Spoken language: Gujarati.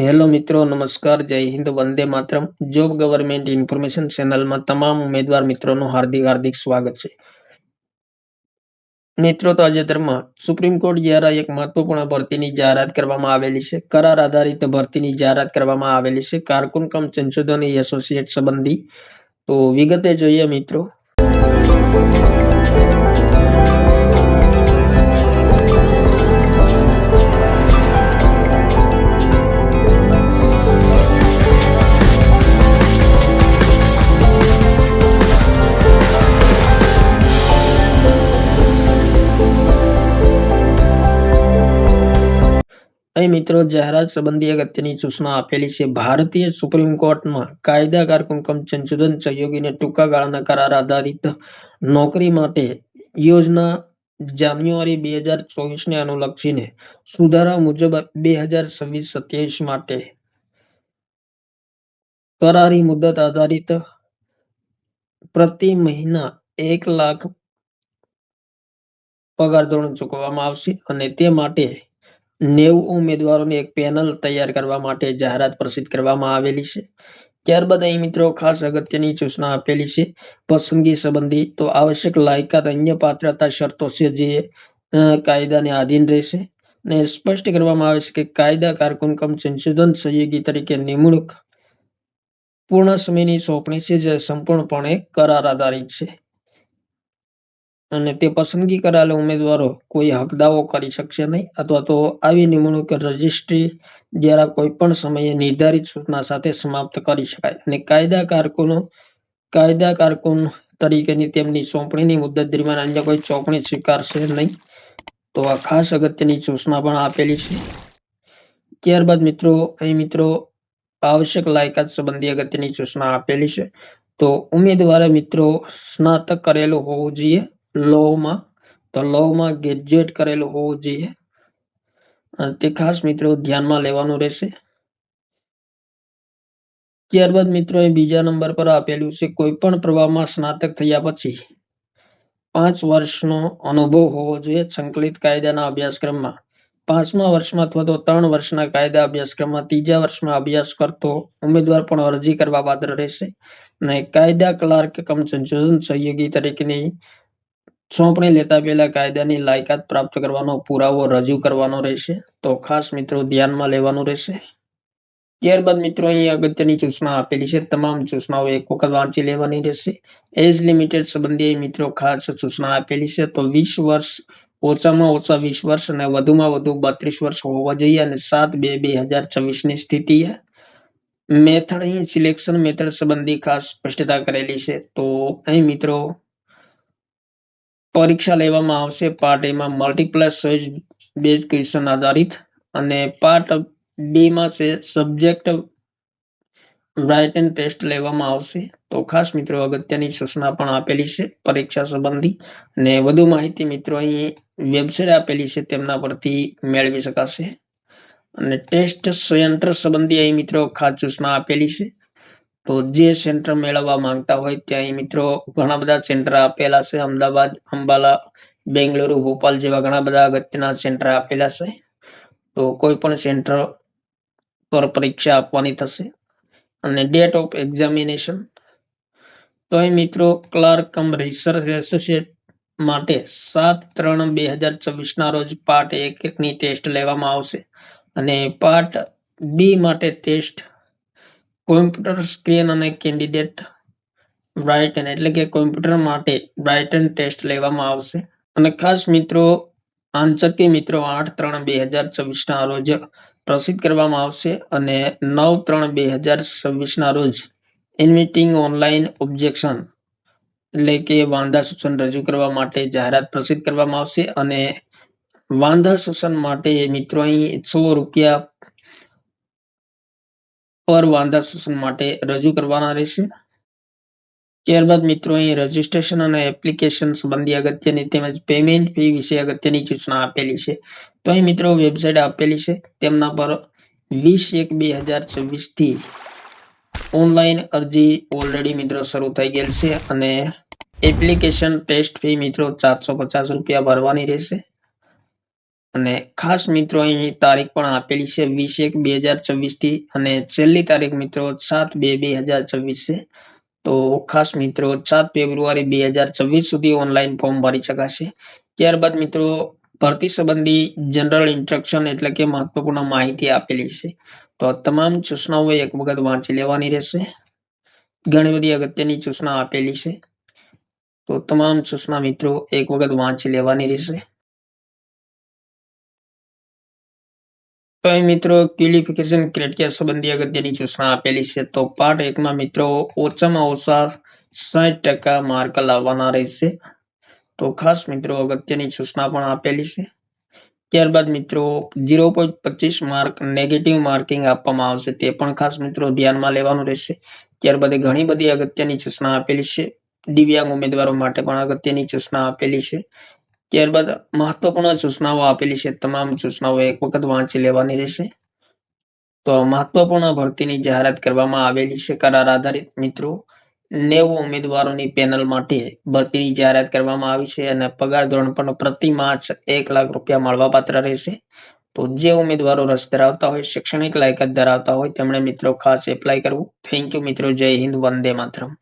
હેલો મિત્રો, નમસ્કાર, જય હિન્દ, વંદે માતરમ. જોબ ગવર્મેન્ટ ઇન્ફોર્મેશન ચેનલમાં તમામ ઉમેદવાર મિત્રોનું હાર્દિક હાર્દિક સ્વાગત છે. મિત્રો, તાજેતરમાં સુપ્રીમ કોર્ટ દ્વારા એક મહત્વપૂર્ણ ભરતીની જાહેરાત કરવામાં આવેલી છે. કરાર આધારિત ભરતીની જાહેરાત કરવામાં આવેલી છે. કારકુન કમ સંશોધન એસોસિએટ સંબંધી. તો વિગતે જોઈએ મિત્રો. અહીં મિત્રો જાહેરાત સંબંધી અગત્યની સૂચના આપેલી છે. ભારતીય સુપ્રીમ કોર્ટમાં કાયદા કારકુન સંશોધન સહયોગીને ટૂંકા ગાળાના કરાર આધારિત નોકરી માટે યોજના જાન્યુઆરી બે હજાર ચોવીસને અનુલક્ષીને સુધારા મુજબ બે હજાર છવ્વીસ સત્યાવીસ માટે કરારી મુદત આધારિત પ્રતિ મહિના એક લાખ પગાર ધોરણ ચૂકવવામાં આવશે અને તે માટે નેવું ઉમેદવારોની એક પેનલ તૈયાર કરવા માટે જાહેરાત પ્રસિદ્ધ કરવામાં આવેલી છે. ત્યારબાદ અહીં મિત્રો ખાસ અગત્યની સૂચના આપેલી છે. પસંદગી સંબંધી તો આવશ્યક લાયકાત અન્ય પાત્રતા શરતો છે જે કાયદાને આધીન રહેશે. અને સ્પષ્ટ કરવામાં આવે છે કે કાયદા કારકુન કમ સંશોધન સહયોગી તરીકે નિમણૂક પૂર્ણ સમયની સોંપણી છે જે સંપૂર્ણપણે કરાર આધારિત છે. અને તે પસંદગી કરાયેલા ઉમેદવારો કોઈ હક દાવો કરી શકશે નહીં અથવા તો આવી નિમણૂક રજિસ્ટ્રી દ્વારા કોઈ પણ સમયે નિર્ધારિત સૂચના સાથે સમાપ્ત કરી શકાય અને કાયદા કારકુનો, કાયદા કારકુન તરીકેની તેમની સોંપણીની મુદત દરમિયાન અન્ય કોઈ ચોપણી સ્વીકારશે નહીં. તો આ ખાસ અગત્યની સૂચના પણ આપેલી છે. ત્યારબાદ મિત્રો, અહીં મિત્રો આવશ્યક લાયકાત સંબંધી અગત્યની સૂચના આપેલી છે. તો ઉમેદવારે મિત્રો સ્નાતક કરેલું હોવું જોઈએ. લોમાં તો લોમાં ગ્રેજ્યુએટ કરેલું હોવું જોઈએ. તે ખાસ મિત્રો ધ્યાનમાં લેવાનું રહેશે. ત્યારબાદ મિત્રો બીજા નંબર પર આપેલું છે, કોઈ પણ પ્રવાહમાં સ્નાતક થયા પછી પાંચ વર્ષનો અનુભવ હોવો જોઈએ સંકલિત કાયદાના અભ્યાસક્રમમાં. પાંચમા વર્ષમાં અથવા તો ત્રણ વર્ષના કાયદા અભ્યાસક્રમમાં ત્રીજા વર્ષમાં અભ્યાસ કરતો ઉમેદવાર પણ અરજી કરવા પાત્ર રહેશે. અને કાયદા ક્લાર્ક, કમ સંશોધન સહયોગી તરીકેની સોંપણી લેતા પહેલા કાયદાની લાયકાત પ્રાપ્ત કરવાનો પુરાવો રજૂ કરવાનો રહેશે. તો ખાસ મિત્રો ધ્યાનમાં લેવાનું રહેશે. ત્યારબાદ મિત્રો અહીં અગત્યની સૂચના આપેલી છે. તમામ સૂચનાઓ એક વખત વાંચી લેવાની રહેશે. એજ લિમિટેડ સંબંધી મિત્રો ખાસ સૂચના આપેલી છે. તો વીસ વર્ષ, ઓછામાં ઓછા વીસ વર્ષ અને વધુમાં વધુ બત્રીસ વર્ષ હોવા જોઈએ અને સાત બે બે હજાર છવ્વીસની સ્થિતિ મેથડ અહીં સિલેક્શન મેથડ સંબંધી ખાસ સ્પષ્ટતા કરેલી છે. તો અહીં મિત્રો પરીક્ષા લેવામાં આવશે. પાર્ટ એમાં મલ્ટીપ્લસ ચોઇસ બેઝ ક્વેશ્ચન આધારિત અને પાર્ટ બીમાં છે સબ્જેક્ટ રાઇટ એન્ડ ટેસ્ટ લેવામાં આવશે. તો ખાસ મિત્રો અગત્યની સૂચના પણ આપેલી છે પરીક્ષા સંબંધી અને વધુ માહિતી મિત્રો અહીં વેબસાઇટ આપેલી છે તેમના પરથી મેળવી શકાશે. અને ટેસ્ટ સ્વયંત્ર સંબંધી અહીં મિત્રો ખાસ સૂચના આપેલી છે. તો જે સેન્ટર મેળવવા માંગતા હોય ત્યાં મિત્રો ઘણા બધા સેન્ટર આપેલા છે. અમદાવાદ, અંબાલા, બેંગલુરુ, ભોપાલ જેવા ઘણા બધા અગત્યના સેન્ટર આપેલા છે. તો કોઈ પણ સેન્ટર પર પરીક્ષા આપવાની થશે. અને ડેટ ઓફ એક્ઝામિનેશન તો એ મિત્રો ક્લાર્ક કમ રિસર્ચ એસોસિએટ માટે સાત ત્રણ બે હજાર ચોવીસના રોજ પાર્ટ એક ની ટેસ્ટ લેવામાં આવશે. અને પાર્ટ બી માટે ટેસ્ટ કોમ્પ્યુટર સ્ક્રીન અને કેન્ડિડેટ બ્રાઇટન એટલે કે કોમ્પ્યુટર માટે બ્રાઇટન ટેસ્ટ લેવામાં આવશે. અને ખાસ મિત્રો આંચકી મિત્રો, આઠ ત્રણ બે હજાર છવ્વીસના રોજ પ્રસિદ્ધ કરવામાં આવશે અને નવ ત્રણ બે હજાર છવ્વીસના રોજ ઇન્વિટિંગ ઓનલાઈન ઓબ્જેક્શન એટલે કે વાંધા સૂચન રજૂ કરવા માટે જાહેરાત પ્રસિદ્ધ કરવામાં આવશે અને વાંધા સૂચન માટે મિત્રો અહીં સો રૂપિયા પર વાંધા સૂચન માટે રજૂ કરવાના રહેશે. ત્યારબાદ મિત્રો, અહીં રજીસ્ટ્રેશન અને એપ્લિકેશન સંબંધી અગત્યની તેમજ પેમેન્ટ ફી વિશે અગત્યની સૂચના આપેલી છે. તો અહીં મિત્રો વેબસાઇટ આપેલી છે. તેમના પર વીસ એક બે હજાર છવ્વીસથી ઓનલાઈન અરજી ઓલરેડી મિત્રો શરૂ થઈ ગયેલ છે અને એપ્લિકેશન ટેસ્ટ ફી મિત્રો ચારસો પચાસ રૂપિયા ભરવાની રહેશે. અને ખાસ મિત્રો અહીં તારીખ પણ આપેલી છે વીસ એક બે હજાર છવ્વીસથી અને છેલ્લી તારીખ મિત્રો સાત બે બે હજાર છવ્વીસ છે. તો ખાસ મિત્રો સાત ફેબ્રુઆરી બે હજાર છવ્વીસ સુધી ઓનલાઈન ફોર્મ ભરી શકાશે. ત્યારબાદ મિત્રો ભરતી સંબંધી જનરલ ઇન્સ્ટ્રક્શન એટલે કે મહત્વપૂર્ણ માહિતી આપેલી છે. તો તમામ સૂચનાઓ એક વખત વાંચી લેવાની રહેશે. ઘણી બધી અગત્યની સૂચના આપેલી છે. તો તમામ સૂચના મિત્રો એક વખત વાંચી લેવાની રહેશે. તો અહીં મિત્રો ક્વોલિફિકેશન ક્રાઇટેરિયા સંબંધી અગત્યની સૂચના આપેલી છે. તો પાર્ટ એકમાં મિત્રો ઓછામાં ઓછા સાઠ ટકા માર્ક લાવવાના રહેશે. તો ખાસ મિત્રો અગત્યની સૂચના પણ આપેલી છે. ત્યારબાદ મિત્રો ઝીરો પોઈન્ટ પચીસ માર્ક નેગેટિવ માર્કિંગ આપવામાં આવશે. તે પણ ખાસ મિત્રો ધ્યાનમાં લેવાનું રહેશે. ત્યારબાદ ઘણી બધી અગત્યની સૂચના આપેલી છે. દિવ્યાંગ ઉમેદવારો માટે પણ અગત્યની સૂચના આપેલી છે. ત્યારબાદ મહત્વપૂર્ણ સૂચનાઓ આપેલી છે. તમામ સૂચનાઓ એક વખત વાંચી લેવાની રહેશે. તો મહત્વપૂર્ણ ભરતીની જાહેરાત કરવામાં આવેલી છે. કરાર આધારિત મિત્રો, નેવું ઉમેદવારોની પેનલ માટે ભરતીની જાહેરાત કરવામાં આવી છે અને પગાર ધોરણ પણ પ્રતિ માર્ચ એક લાખ રૂપિયા મળવાપાત્ર રહેશે. તો જે ઉમેદવારો રસ ધરાવતા હોય, શૈક્ષણિક લાયકાત ધરાવતા હોય, તેમણે મિત્રો ખાસ એપ્લાય કરવું. થેન્ક યુ મિત્રો. જય હિન્દ. વંદે માતરમ.